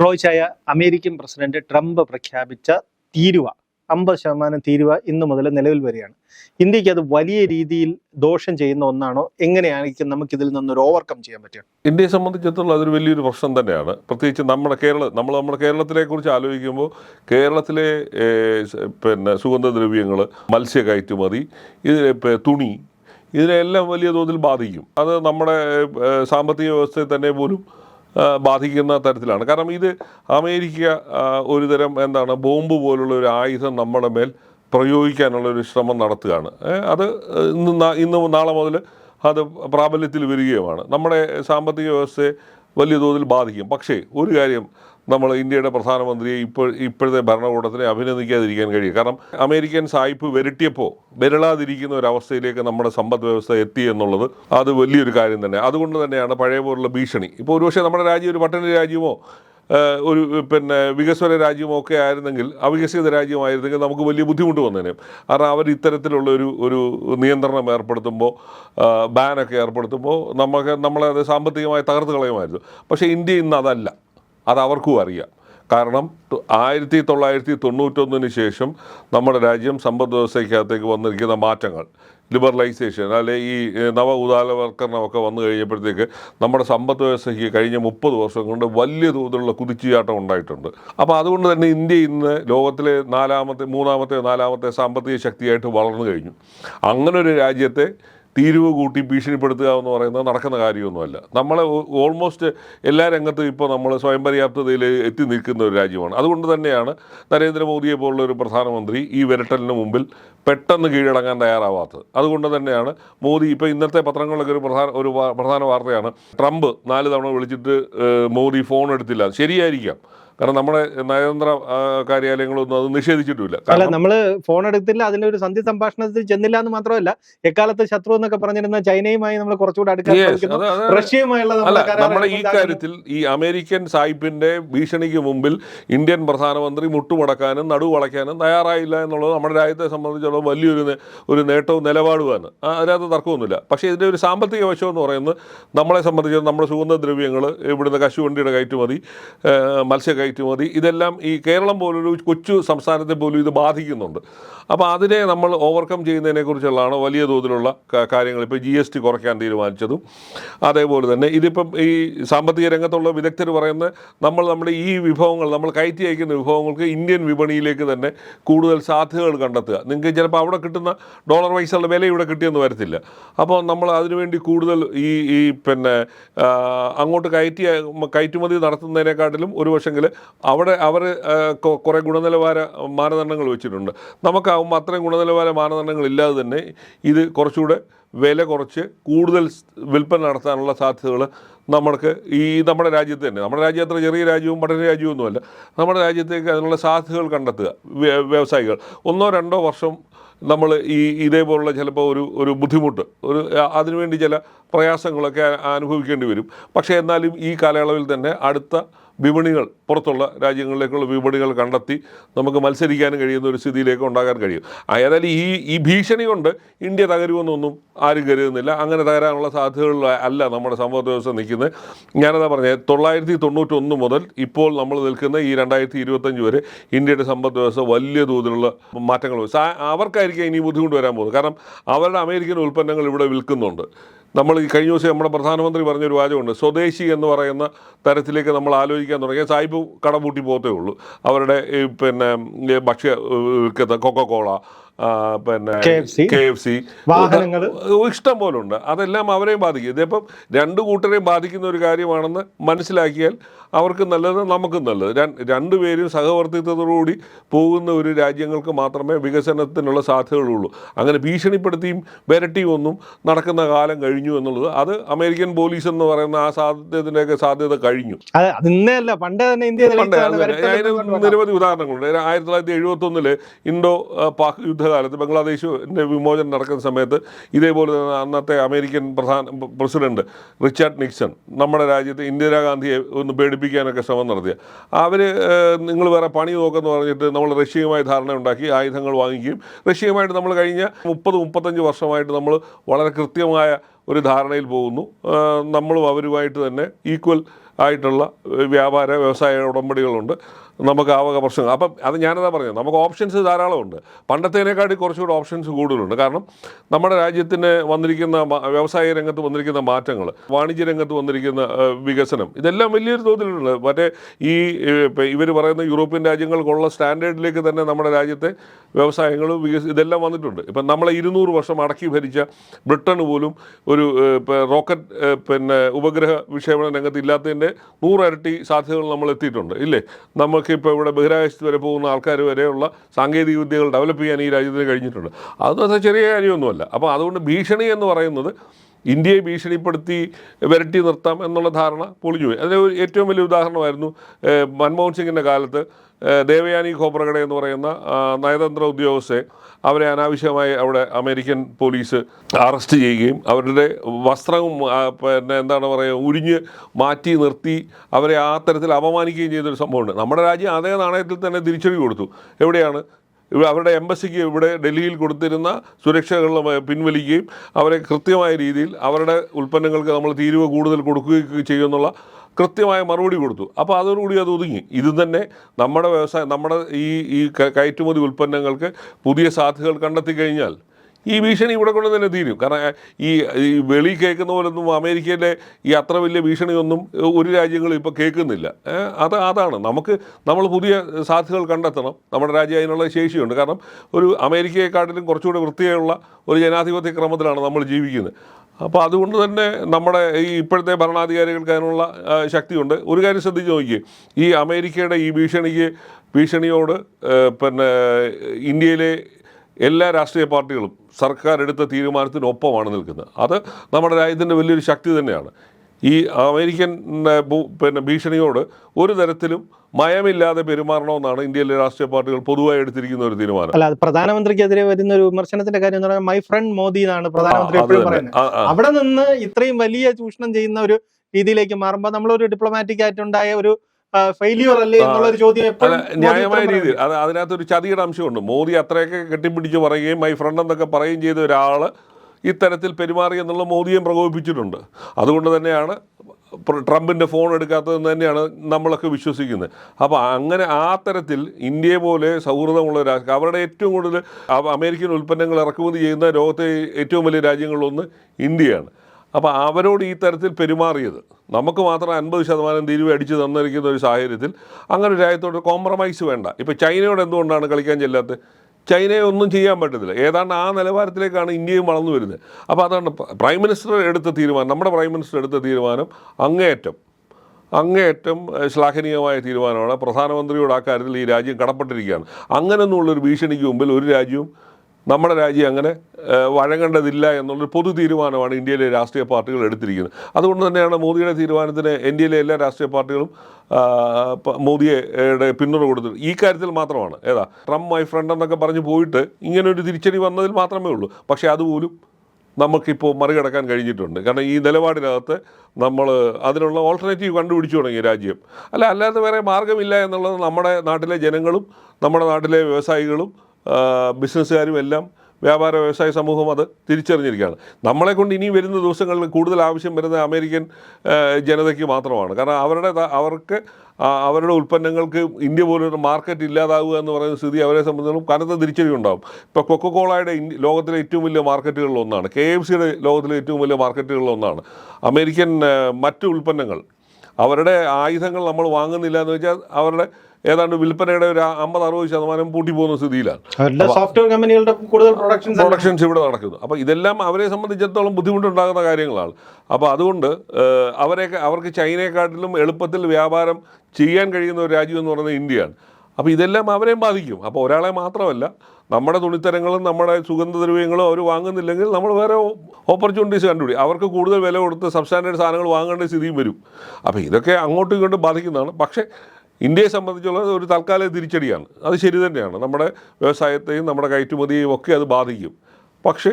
റോയ്ച്ചായ American president Trump പ്രഖ്യാപിച്ച തീരുവ അമ്പത് ശതമാനം തീരുവ ഇന്നു മുതൽ നിലവിൽ വരികയാണ്. ഇന്ത്യയ്ക്ക് അത് വലിയ രീതിയിൽ ദോഷം ചെയ്യുന്ന ഒന്നാണോ? എങ്ങനെയായിരിക്കും നമുക്ക് ഇതിൽ നിന്നൊരു ഓവർകം ചെയ്യാൻ പറ്റുക? ഇന്ത്യയെ സംബന്ധിച്ചിടത്തോളം അതൊരു വലിയൊരു പ്രശ്നം തന്നെയാണ്. പ്രത്യേകിച്ച് നമ്മുടെ കേരള നമ്മൾ നമ്മുടെ കേരളത്തിലെ കുറിച്ച് ആലോചിക്കുമ്പോൾ കേരളത്തിലെ പിന്നെ സുഗന്ധദ്രവ്യങ്ങൾ മത്സ്യ കയറ്റുമതി ഇത് തുണി ഇതിനെല്ലാം വലിയ തോതിൽ ബാധിക്കും. അത് നമ്മുടെ സാമ്പത്തിക വ്യവസ്ഥയെ തന്നെ പോലും ബാധിക്കുന്ന തരത്തിലാണ്. കാരണം ഇത് അമേരിക്ക ഒരുതരം ഒരു തരം എന്താണ് ബോംബ് പോലുള്ള ഒരു ആയുധം നമ്മുടെ മേൽ പ്രയോഗിക്കാനുള്ള ഒരു ശ്രമം നടത്തുകയാണ്. അത് ഇന്ന് ഇന്ന് നാളെ മുതൽ അത് പ്രാബല്യത്തിൽ വരികയുമാണ്. നമ്മുടെ സാമ്പത്തിക വ്യവസ്ഥയെ വലിയ തോതിൽ ബാധിക്കും. പക്ഷേ ഒരു കാര്യം നമ്മൾ ഇന്ത്യയുടെ പ്രധാനമന്ത്രിയെ ഇപ്പോൾ ഇപ്പോഴത്തെ ഭരണകൂടത്തിനെ അഭിനന്ദിക്കാതിരിക്കാൻ കഴിയും. കാരണം അമേരിക്കൻ സായിപ്പ് വരട്ടിയപ്പോൾ വിരളാതിരിക്കുന്ന ഒരു അവസ്ഥയിലേക്ക് നമ്മുടെ സമ്പദ് വ്യവസ്ഥ എത്തി എന്നുള്ളത് അത് വലിയൊരു കാര്യം തന്നെ. അതുകൊണ്ട് തന്നെയാണ് പഴയ പോലുള്ള ഭീഷണി. ഇപ്പോൾ ഒരുപക്ഷെ നമ്മുടെ രാജ്യം ഒരു പട്ടണ രാജ്യമോ ഒരു പിന്നെ വികസന രാജ്യമോ ഒക്കെ ആയിരുന്നെങ്കിൽ അവികസിത രാജ്യമായിരുന്നെങ്കിൽ നമുക്ക് വലിയ ബുദ്ധിമുട്ട് വന്നേനെ. കാരണം അവർ ഇത്തരത്തിലുള്ള ഒരു ഒരു നിയന്ത്രണം ഏർപ്പെടുത്തുമ്പോൾ ബാനൊക്കെ ഏർപ്പെടുത്തുമ്പോൾ നമുക്ക് നമ്മളെ സാമ്പത്തികമായി തകർത്ത് കളയുമായിരുന്നു. പക്ഷേ ഇന്ത്യ ഇന്ന് അതല്ല. അത് അവർക്കും അറിയാം. കാരണം ആയിരത്തി തൊള്ളായിരത്തി തൊണ്ണൂറ്റൊന്നിന് ശേഷം നമ്മുടെ രാജ്യം സമ്പദ് വ്യവസ്ഥയ്ക്കകത്തേക്ക് വന്നിരിക്കുന്ന മാറ്റങ്ങൾ ലിബറലൈസേഷൻ അല്ലെ ഈ നവ ഉദാരവൽക്കരണമൊക്കെ വന്നു കഴിഞ്ഞപ്പോഴത്തേക്ക് നമ്മുടെ സമ്പദ് വ്യവസ്ഥയ്ക്ക് കഴിഞ്ഞ മുപ്പത് വർഷം കൊണ്ട് വലിയ തോതിലുള്ള കുതിച്ചുചാട്ടം ഉണ്ടായിട്ടുണ്ട്. അപ്പോൾ അതുകൊണ്ട് തന്നെ ഇന്ത്യ ഇന്ന് ലോകത്തിലെ നാലാമത്തെ മൂന്നാമത്തെ നാലാമത്തെ സാമ്പത്തിക ശക്തിയായിട്ട് വളർന്നു കഴിഞ്ഞു. അങ്ങനെ ഒരു രാജ്യത്തെ തീരുവ കൂട്ടി ഭീഷണിപ്പെടുത്തുക എന്ന് പറയുന്നത് നടക്കുന്ന കാര്യമൊന്നുമല്ല. നമ്മളെ ഓൾമോസ്റ്റ് എല്ലാ രംഗത്തും ഇപ്പോൾ നമ്മൾ സ്വയം പര്യാപ്തതയിൽ എത്തി നിൽക്കുന്ന ഒരു രാജ്യമാണ്. അതുകൊണ്ട് തന്നെയാണ് നരേന്ദ്രമോദിയെ പോലുള്ള ഒരു പ്രധാനമന്ത്രി ഈ വിരട്ടലിന് മുമ്പിൽ പെട്ടെന്ന് കീഴടങ്ങാൻ തയ്യാറാവാത്തത്. അതുകൊണ്ട് തന്നെയാണ് മോദി ഇപ്പോൾ ഇന്നത്തെ പത്രങ്ങളിലൊക്കെ ഒരു പ്രധാന ഒരു പ്രധാന വാർത്തയാണ്. ട്രംപ് നാല് തവണ വിളിച്ചിട്ട് മോദി ഫോൺ എടുത്തില്ല. ശരിയായിരിക്കാം. കാരണം നമ്മുടെ നയതന്ത്ര കാര്യാലയങ്ങളൊന്നും അത് നിഷേധിച്ചിട്ടില്ല അല്ല നമ്മൾ നമ്മൾ ഫോൺ എടുത്തില്ല അതിന്റെ ഒരു സന്ധി സംഭാഷണത്തിൽ ചെന്നില്ല എന്ന് മാത്രമല്ല എക്കാലത്ത് ശത്രു എന്നൊക്കെ പറഞ്ഞിരുന്ന ചൈനയുമായി നമ്മൾ കുറച്ചുകൂടെ അടുക്കാൻ റഷ്യയുമായുള്ള നമ്മുടെ ഈ കാര്യത്തിൽ ഈ അമേരിക്കൻ സായിപ്പിന്റെ ഭീഷണിക്ക് മുമ്പിൽ ഇന്ത്യൻ പ്രധാനമന്ത്രി മുട്ടുമടക്കാനും നടുവളയ്ക്കാനും തയ്യാറായില്ല എന്നുള്ളത് നമ്മുടെ രാജ്യത്തെ സംബന്ധിച്ചിടത്തോളം വലിയൊരു ഒരു നേട്ടവും നിലപാടുമാണ്. അതിനകത്ത് തർക്കമൊന്നുമില്ല. പക്ഷേ ഇതിന്റെ ഒരു സാമ്പത്തിക വശം എന്ന് പറയുന്നത് നമ്മളെ സംബന്ധിച്ചിടത്തോളം നമ്മുടെ സുഗന്ധദ്രവ്യങ്ങൾ ഇവിടുന്ന് കശുവണ്ടിയുടെ കയറ്റുമതി മത്സ്യ കയറ്റുമതി ഇതെല്ലാം ഈ കേരളം പോലൊരു കൊച്ചു സംസ്ഥാനത്തെ പോലും ഇത് ബാധിക്കുന്നുണ്ട്. അപ്പോൾ അതിനെ നമ്മൾ ഓവർകം ചെയ്യുന്നതിനെക്കുറിച്ചുള്ളതാണ് വലിയ തോതിലുള്ള കാര്യങ്ങൾ ഇപ്പോൾ ജി എസ് ടി കുറയ്ക്കാൻ തീരുമാനിച്ചതും. അതേപോലെ തന്നെ ഇതിപ്പം ഈ സാമ്പത്തിക രംഗത്തുള്ള വിദഗ്ധർ പറയുന്നത് നമ്മൾ നമ്മുടെ ഈ വിഭവങ്ങൾ നമ്മൾ കയറ്റി അയക്കുന്ന വിഭവങ്ങൾക്ക് ഇന്ത്യൻ വിപണിയിലേക്ക് തന്നെ കൂടുതൽ സാധ്യതകൾ കണ്ടെത്തുക. നിങ്ങൾക്ക് ചിലപ്പോൾ അവിടെ കിട്ടുന്ന ഡോളർ വൈസുള്ള വില ഇവിടെ കിട്ടിയെന്ന് വരത്തില്ല. അപ്പോൾ നമ്മൾ അതിനുവേണ്ടി കൂടുതൽ ഈ ഈ പിന്നെ അങ്ങോട്ട് കയറ്റി കയറ്റുമതി നടത്തുന്നതിനെക്കാട്ടിലും ഒരു പക്ഷെങ്കിൽ അവിടെ അവർ കുറേ ഗുണനിലവാര മാനദണ്ഡങ്ങൾ വെച്ചിട്ടുണ്ട്. നമുക്കാവുമ്പോൾ അത്രയും ഗുണനിലവാര മാനദണ്ഡങ്ങൾ ഇല്ലാതെ തന്നെ ഇത് കുറച്ചുകൂടെ വില കുറച്ച് കൂടുതൽ വിൽപ്പന നടത്താനുള്ള സാധ്യതകൾ നമ്മൾക്ക് ഈ നമ്മുടെ രാജ്യത്ത് തന്നെ. നമ്മുടെ രാജ്യം അത്ര ചെറിയ രാജ്യവും പഠന രാജ്യവും ഒന്നുമല്ല നമ്മുടെ രാജ്യത്തേക്ക് അതിനുള്ള സാധ്യതകൾ കണ്ടെത്തുക. വ്യ- വ്യവസായികൾ. ഒന്നോ രണ്ടോ വർഷം നമ്മൾ ഈ ഇതേപോലുള്ള ചിലപ്പോൾ ഒരു ഒരു ബുദ്ധിമുട്ട് ഒരു അതിനുവേണ്ടി ചില പ്രയാസങ്ങളൊക്കെ അനുഭവിക്കേണ്ടി വരും. പക്ഷേ എന്നാലും ഈ കാലയളവിൽ തന്നെ അടുത്ത വിപണികൾ പുറത്തുള്ള രാജ്യങ്ങളിലേക്കുള്ള വിപണികൾ കണ്ടെത്തി നമുക്ക് മത്സരിക്കാനും കഴിയുന്ന ഒരു സ്ഥിതിയിലേക്ക് ഉണ്ടാകാൻ കഴിയും. ഏതായാലും ഈ ഈ ഭീഷണി കൊണ്ട് ഇന്ത്യ തകരുമെന്നൊന്നും ആരും കരുതുന്നില്ല. അങ്ങനെ തകരാനുള്ള സാധ്യതകൾ അല്ല നമ്മുടെ സമ്പദ് വ്യവസ്ഥ നിൽക്കുന്നത്. ഞാനതാ പറഞ്ഞത് തൊള്ളായിരത്തി തൊണ്ണൂറ്റൊന്ന് മുതൽ ഇപ്പോൾ നമ്മൾ നിൽക്കുന്ന ഈ രണ്ടായിരത്തി ഇരുപത്തഞ്ച് വരെ ഇന്ത്യയുടെ സമ്പദ് വ്യവസ്ഥ വലിയ തോതിലുള്ള മാറ്റങ്ങൾ. അവർക്കായിരിക്കും ഇനി ബുദ്ധിമുട്ട് വരാൻ പോകുന്നത്. കാരണം അവരുടെ അമേരിക്കൻ ഉൽപ്പന്നങ്ങൾ ഇവിടെ വിൽക്കുന്നുണ്ട്. നമ്മൾ ഈ കഴിഞ്ഞ ദിവസം നമ്മുടെ പ്രധാനമന്ത്രി പറഞ്ഞൊരു വാചകമുണ്ട് സ്വദേശി എന്ന് പറയുന്ന തരത്തിലേക്ക് നമ്മൾ ആലോചിക്കാൻ തുടങ്ങിയ സായിപ്പ് കടപൂട്ടി പോത്തേ ഉള്ളൂ അവരുടെ പിന്നെ ഭക്ഷ്യ കൊക്കക്കോള പിന്നെ കെ എഫ് സി? വാഹനങ്ങൾ ഇഷ്ടം പോലെ ഉണ്ട് അതെല്ലാം അവരെയും ബാധിക്കും. ഇതിപ്പം രണ്ട് കൂട്ടരെയും ബാധിക്കുന്ന ഒരു കാര്യമാണെന്ന് മനസ്സിലാക്കിയാൽ അവർക്ക് നല്ലത് നമുക്കും നല്ലത്. രണ്ട് രണ്ടുപേരും സഹവർത്തിത്വത്തോടുകൂടി പോകുന്ന ഒരു രാജ്യങ്ങൾക്ക് മാത്രമേ വികസനത്തിനുള്ള സാധ്യതകളുള്ളൂ. അങ്ങനെ ഭീഷണിപ്പെടുത്തിയും വിരട്ടിയും ഒന്നും നടക്കുന്ന കാലം കഴിഞ്ഞു എന്നുള്ളത് അത് അമേരിക്കൻ പോലീസ് എന്ന് പറയുന്ന ആ സാധ്യതയുടെയൊക്കെ സാധ്യത കഴിഞ്ഞു. പണ്ട് തന്നെ ഇന്ത്യ നിരവധി ഉദാഹരണങ്ങളുണ്ട്. ആയിരത്തി തൊള്ളായിരത്തി എഴുപത്തി ഒന്നിൽ ഇൻഡോ പാക് പാക് യുദ്ധകാലത്ത് ബംഗ്ലാദേശിന്റെ വിമോചനം നടക്കുന്ന സമയത്ത് ഇതേപോലെ അന്നത്തെ അമേരിക്കൻ പ്രധാന പ്രസിഡന്റ് റിച്ചാർഡ് നിക്സൺ നമ്മുടെ രാജ്യത്ത് ഇന്ദിരാഗാന്ധിയെ ഒന്ന് പേടിപ്പിക്കാനൊക്കെ ശ്രമം നടത്തിയ. അവർ നിങ്ങൾ വേറെ പണി നോക്കെന്ന് പറഞ്ഞിട്ട് നമ്മൾ റഷ്യയുമായി ധാരണ ഉണ്ടാക്കി ആയുധങ്ങൾ വാങ്ങിക്കുകയും റഷ്യയുമായിട്ട് നമ്മൾ കഴിഞ്ഞ മുപ്പത് മുപ്പത്തഞ്ച് വർഷമായിട്ട് നമ്മൾ വളരെ കൃത്യമായ ഒരു ധാരണയിൽ പോകുന്നു. നമ്മളും അവരുമായിട്ട് തന്നെ ഈക്വൽ ആയിട്ടുള്ള വ്യാപാര വ്യവസായ ഉടമ്പടികളുണ്ട്. നമുക്ക് ആവക പ്രശ്നങ്ങൾ അപ്പം അത് ഞാനതാ പറഞ്ഞത് നമുക്ക് ഓപ്ഷൻസ് ധാരാളമുണ്ട്. പണ്ടത്തേനേക്കാട്ടി കുറച്ചുകൂടി ഓപ്ഷൻസ് കൂടുതലുണ്ട്. കാരണം നമ്മുടെ രാജ്യത്തിന് വന്നിരിക്കുന്ന വ്യവസായ രംഗത്ത് വന്നിരിക്കുന്ന മാറ്റങ്ങൾ വാണിജ്യ രംഗത്ത് വന്നിരിക്കുന്ന വികസനം ഇതെല്ലാം വലിയൊരു തോതിലുണ്ട്. മറ്റേ ഈ ഇവർ പറയുന്ന യൂറോപ്യൻ രാജ്യങ്ങൾക്കുള്ള സ്റ്റാൻഡേർഡിലേക്ക് തന്നെ നമ്മുടെ രാജ്യത്തെ വ്യവസായങ്ങൾ വികസ ഇതെല്ലാം വന്നിട്ടുണ്ട്. ഇപ്പം നമ്മളെ ഇരുന്നൂറ് വർഷം അടക്കി ഭരിച്ച ബ്രിട്ടൻ പോലും ഒരു റോക്കറ്റ് പിന്നെ ഉപഗ്രഹ വിക്ഷേപണ രംഗത്ത് ഇല്ലാത്തതിന്റെ നൂറരട്ടി സാധ്യതകൾ നമ്മൾ എത്തിയിട്ടുണ്ട്. ഇല്ലേ? നമുക്ക് ഇപ്പോൾ ഇവിടെ ബഹിരാകാശത്ത് വരെ പോകുന്ന ആൾക്കാർ വരെയുള്ള സാങ്കേതിക വിദ്യകൾ ഡെവലപ്പ് ചെയ്യാൻ ഈ രാജ്യത്തിന് കഴിഞ്ഞിട്ടുണ്ട്. അതൊന്നും ചെറിയ കാര്യമൊന്നുമല്ല. അപ്പോൾ അതുകൊണ്ട് ഭീഷണി എന്ന് പറയുന്നത് ഇന്ത്യയെ ഭീഷണിപ്പെടുത്തി വിരട്ടി നിർത്താം എന്നുള്ള ധാരണ പൊളിഞ്ഞുപോയി അതിന് ഏറ്റവും വലിയ ഉദാഹരണമായിരുന്നു മൻമോഹൻ സിംഗിന്റെ കാലത്ത് ദേവയാനി ഖോബ്രഗഡെ എന്ന് പറയുന്ന നയതന്ത്ര ഉദ്യോഗസ്ഥയെ അവരെ അനാവശ്യമായി അവിടെ അമേരിക്കൻ പോലീസ് അറസ്റ്റ് ചെയ്യുകയും അവരുടെ വസ്ത്രവും പിന്നെ എന്താണ് പറയുക ഉരിഞ്ഞ് മാറ്റി നിർത്തി അവരെ ആ തരത്തിൽ അപമാനിക്കുകയും ചെയ്തൊരു സംഭവമുണ്ട്. നമ്മുടെ രാജ്യം അതേ നാണയത്തിൽ തന്നെ തിരിച്ചടി കൊടുത്തു. എവിടെയാണ്? അവരുടെ എംബസിക്ക് ഇവിടെ ഡൽഹിയിൽ കൊടുത്തിരുന്ന സുരക്ഷകൾ പിൻവലിക്കുകയും അവരെ കൃത്യമായ രീതിയിൽ അവരുടെ ഉൽപ്പന്നങ്ങൾക്ക് നമ്മൾ തീരുവ കൂടുതൽ കൊടുക്കുകയൊക്കെ ചെയ്യുമെന്നുള്ള കൃത്യമായ മറുപടി കൊടുത്തു. അപ്പോൾ അതോടുകൂടി അത് ഒതുങ്ങി. ഇത് തന്നെ നമ്മുടെ വ്യവസായം നമ്മുടെ ഈ ഈ കയറ്റുമതി ഉൽപ്പന്നങ്ങൾക്ക് പുതിയ സാധ്യതകൾ കണ്ടെത്തി കഴിഞ്ഞാൽ ഈ ഭീഷണി ഇവിടെ കൊണ്ട് തന്നെ തീരും. കാരണം ഈ വെളി കേൾക്കുന്ന പോലൊന്നും അമേരിക്കയിലെ ഈ അത്ര വലിയ ഭീഷണിയൊന്നും ഒരു രാജ്യങ്ങളും ഇപ്പോൾ കേൾക്കുന്നില്ല. അത് അതാണ്. നമുക്ക് നമ്മൾ പുതിയ സാധ്യതകൾ കണ്ടെത്തണം. നമ്മുടെ രാജ്യം അതിനുള്ള ശേഷിയുണ്ട്. കാരണം ഒരു അമേരിക്കയെക്കാട്ടിലും കുറച്ചുകൂടി വൃത്തിയുള്ള ഒരു ജനാധിപത്യ ക്രമത്തിലാണ് നമ്മൾ ജീവിക്കുന്നത്. അപ്പോൾ അതുകൊണ്ട് തന്നെ നമ്മുടെ ഈ ഇപ്പോഴത്തെ ഭരണാധികാരികൾക്ക് അതിനുള്ള ശക്തിയുണ്ട്. ഒരു കാര്യം ശ്രദ്ധിച്ച് നോക്കിയേ. ഈ അമേരിക്കയുടെ ഈ ഭീഷണിക്ക് ഭീഷണിയോട് പിന്നെ ഇന്ത്യയിലെ എല്ലാ രാഷ്ട്രീയ പാർട്ടികളും സർക്കാർ എടുത്ത തീരുമാനത്തിനൊപ്പമാണ് നിൽക്കുന്നത്. അത് നമ്മുടെ രാജ്യത്തിന്റെ വലിയൊരു ശക്തി തന്നെയാണ്. ഈ അമേരിക്കൻ പിന്നെ ഭീഷണിയോട് ഒരു തരത്തിലും മയമില്ലാതെ പെരുമാറണമെന്നാണ് ഇന്ത്യയിലെ രാഷ്ട്രീയ പാർട്ടികൾ പൊതുവായി എടുത്തിരിക്കുന്ന ഒരു തീരുമാനം. അല്ല പ്രധാനമന്ത്രിക്കെതിരെ വരുന്ന ഒരു വിമർശനത്തിന്റെ കാര്യം എന്ന് പറഞ്ഞാൽ മൈ ഫ്രണ്ട് മോദി എന്നാണ് പ്രധാനമന്ത്രി എപ്പോഴും പറയുന്നത്. അവിടെ നിന്ന് ഇത്രയും വലിയ ചൂഷണം ചെയ്യുന്ന ഒരു രീതിയിലേക്ക് മാറുമ്പോൾ നമ്മളൊരു ഡിപ്ലോമാറ്റിക് ആയിട്ടുണ്ടായ ഒരു ഫെയിലിയർ അല്ലേ എന്നുള്ളൊരു ചോദ്യം ന്യായമായ രീതിയിൽ. അത് അതിനകത്തൊരു ചതിയുടെ അംശമുണ്ട്. മോദി അത്രയൊക്കെ കെട്ടിപ്പിടിച്ച് പറയുകയും മൈ ഫ്രണ്ട് എന്നൊക്കെ പറയുകയും ചെയ്ത ഒരാൾ ഇത്തരത്തിൽ പെരുമാറി എന്നുള്ള മോദിയും പ്രകോപിപ്പിച്ചിട്ടുണ്ട്. അതുകൊണ്ട് തന്നെയാണ് ട്രംപിന്റെ ഫോൺ എടുക്കാത്തതെന്ന് തന്നെയാണ് നമ്മളൊക്കെ വിശ്വസിക്കുന്നത്. അപ്പോൾ അങ്ങനെ ആ തരത്തിൽ ഇന്ത്യയെ പോലെ സൗഹൃദമുള്ള രാജ്യം അവരുടെ ഏറ്റവും കൂടുതൽ അമേരിക്കൻ ഉൽപ്പന്നങ്ങൾ ഇറക്കുമതി ചെയ്യുന്ന ലോകത്തെ ഏറ്റവും വലിയ രാജ്യങ്ങളിലൊന്ന് ഇന്ത്യയാണ്. അപ്പോൾ അവരോട് ഈ തരത്തിൽ പെരുമാറിയത്. നമുക്ക് മാത്രം അൻപത് ശതമാനം തീരുവ അടിച്ച് തന്നിരിക്കുന്ന ഒരു സാഹചര്യത്തിൽ അങ്ങനെ ഒരു രാജ്യത്തോട് കോംപ്രമൈസ് വേണ്ട. ഇപ്പോൾ ചൈനയോട് എന്തുകൊണ്ടാണ് കളിക്കാൻ ചെല്ലാത്തത് ചൈനയെ ഒന്നും ചെയ്യാൻ പറ്റത്തില്ല. ഏതാണ്ട് ആ നിലവാരത്തിലേക്കാണ് ഇന്ത്യയും വളർന്നു വരുന്നത്. അപ്പോൾ അതാണ് പ്രൈം മിനിസ്റ്റർ എടുത്ത തീരുമാനം നമ്മുടെ പ്രൈം മിനിസ്റ്റർ എടുത്ത തീരുമാനം അങ്ങേയറ്റം അങ്ങേയറ്റം ശ്ലാഘനീയമായ തീരുമാനമാണ്. പ്രധാനമന്ത്രിയോട് ആ കാര്യത്തിൽ ഈ രാജ്യം കടപ്പെട്ടിരിക്കുകയാണ്. അങ്ങനെയൊന്നുമുള്ളൊരു ഭീഷണിക്ക് മുമ്പിൽ ഒരു രാജ്യവും നമ്മുടെ രാജ്യം അങ്ങനെ വഴങ്ങേണ്ടതില്ല എന്നുള്ളൊരു പൊതു തീരുമാനമാണ് ഇന്ത്യയിലെ രാഷ്ട്രീയ പാർട്ടികൾ എടുത്തിരിക്കുന്നത്. അതുകൊണ്ട് തന്നെയാണ് മോദിയുടെ തീരുമാനത്തിന് ഇന്ത്യയിലെ എല്ലാ രാഷ്ട്രീയ പാർട്ടികളും മോദിയുടെ പിന്തുണ കൊടുത്തത്. ഈ കാര്യത്തിൽ മാത്രമാണ്. ഏതാ? ട്രംപ് മൈ ഫ്രണ്ട് എന്നൊക്കെ പറഞ്ഞു പോയിട്ട് ഇങ്ങനെ ഒരു തിരിച്ചടി വന്നതിൽ മാത്രമേ ഉള്ളൂ. പക്ഷേ അതുപോലും നമുക്കിപ്പോൾ മറികടക്കാൻ കഴിഞ്ഞിട്ടുണ്ട്. കാരണം ഈ നിലപാടിനകത്ത് നമ്മൾ അതിനുള്ള ഓൾട്ടർനേറ്റീവ് കണ്ടുപിടിച്ചു തുടങ്ങി രാജ്യം. അല്ല അല്ലാതെ വേറെ മാർഗമില്ല എന്നുള്ളത് നമ്മുടെ നാട്ടിലെ ജനങ്ങളും നമ്മുടെ നാട്ടിലെ വ്യവസായികളും ബിസിനസ്സുകാരും എല്ലാം വ്യാപാര വ്യവസായ സമൂഹം അത് തിരിച്ചറിഞ്ഞിരിക്കുകയാണ്. നമ്മളെ കൊണ്ട് ഇനി വരുന്ന ദിവസങ്ങളിൽ കൂടുതൽ ആവശ്യം വരുന്ന അമേരിക്കൻ ജനതയ്ക്ക് മാത്രമാണ്. കാരണം അവരുടെ അവർക്ക് അവരുടെ ഉൽപ്പന്നങ്ങൾക്ക് ഇന്ത്യ പോലൊരു മാർക്കറ്റ് ഇല്ലാതാവുക എന്ന് പറയുന്ന സ്ഥിതി അവരെ സംബന്ധിച്ചിടത്തോളം കനത്ത തിരിച്ചടി ഉണ്ടാകും ഇപ്പോൾ കൊക്കോകോളയുടെ ഇന്ത്യ ലോകത്തിലെ ഏറ്റവും വലിയ മാർക്കറ്റുകളിൽ ഒന്നാണ്. കെ എഫ് സിയുടെ ലോകത്തിലെ ഏറ്റവും വലിയ മാർക്കറ്റുകളിൽ ഒന്നാണ്. അമേരിക്കൻ മറ്റ് ഉൽപ്പന്നങ്ങൾ അവരുടെ ആയുധങ്ങൾ നമ്മൾ വാങ്ങുന്നില്ല എന്ന് വെച്ചാൽ അവരുടെ ഏതാണ്ട് വിൽപ്പനയുടെ ഒരു അമ്പത് അറുപത് ശതമാനം പൂട്ടിപ്പോകുന്ന സ്ഥിതിയിലാണ്. സോഫ്റ്റ്വെയർ കമ്പനികളുടെ കൂടുതൽ പ്രൊഡക്ഷൻസ് പ്രൊഡക്ഷൻസ് ഇവിടെ നടക്കുന്നു. അപ്പോൾ ഇതെല്ലാം അവരെ സംബന്ധിച്ചിടത്തോളം ബുദ്ധിമുട്ടുണ്ടാകുന്ന കാര്യങ്ങളാണ്. അപ്പോൾ അതുകൊണ്ട് അവരെ അവർക്ക് ചൈനയെക്കാട്ടിലും എളുപ്പത്തിൽ വ്യാപാരം ചെയ്യാൻ കഴിയുന്ന ഒരു രാജ്യം എന്ന് പറയുന്നത് ഇന്ത്യയാണ്. അപ്പോൾ ഇതെല്ലാം അവരെയും ബാധിക്കും. അപ്പോൾ ഒരാളെ മാത്രമല്ല നമ്മുടെ തുണിത്തരങ്ങളും നമ്മുടെ സുഗന്ധദ്രവ്യങ്ങളും അവർ വാങ്ങുന്നില്ലെങ്കിൽ നമ്മൾ വേറെ ഓപ്പർച്യൂണിറ്റീസ് കണ്ടുപിടി. അവർക്ക് കൂടുതൽ വില കൊടുത്ത് സബ്സ്റ്റാൻഡേർഡ് സാധനങ്ങൾ വാങ്ങേണ്ട സ്ഥിതിയും വരും. അപ്പോൾ ഇതൊക്കെ അങ്ങോട്ടും ഇങ്ങോട്ടും ബാധിക്കുന്നതാണ്. പക്ഷേ ഇന്ത്യയെ സംബന്ധിച്ചുള്ള ഒരു തൽക്കാലം തിരിച്ചടിയാണ്. അത് ശരി തന്നെയാണ്. നമ്മുടെ വ്യവസായത്തെയും നമ്മുടെ കയറ്റുമതിയെയും ഒക്കെ അത് ബാധിക്കും. പക്ഷേ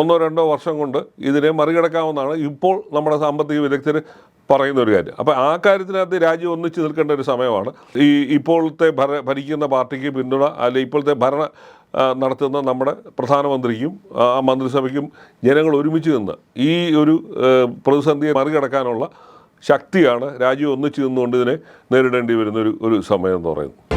ഒന്നോ രണ്ടോ വർഷം കൊണ്ട് ഇതിനെ മറികടക്കാമെന്നാണ് ഇപ്പോൾ നമ്മുടെ സാമ്പത്തിക വിദഗ്ധർ പറയുന്ന ഒരു കാര്യം. അപ്പോൾ ആ കാര്യത്തിനകത്ത് രാജ്യം ഒന്നിച്ച് നിൽക്കേണ്ട ഒരു സമയമാണ്. ഈ ഇപ്പോഴത്തെ ഭര ഭരിക്കുന്ന പാർട്ടിക്ക് പിന്തുണ അല്ലെങ്കിൽ ഇപ്പോഴത്തെ ഭരണ നടത്തുന്ന നമ്മുടെ പ്രധാനമന്ത്രിക്കും ആ മന്ത്രിസഭയ്ക്കും ജനങ്ങൾ ഒരുമിച്ച് നിന്ന് ഈ ഒരു പ്രതിസന്ധിയെ മറികടക്കാനുള്ള ശക്തിയാണ് രാജ്യം ഒന്നിച്ചു നിന്നുകൊണ്ട് ഇതിനെ നേരിടേണ്ടി വരുന്ന ഒരു ഒരു സമയം എന്ന് പറയുന്നത്.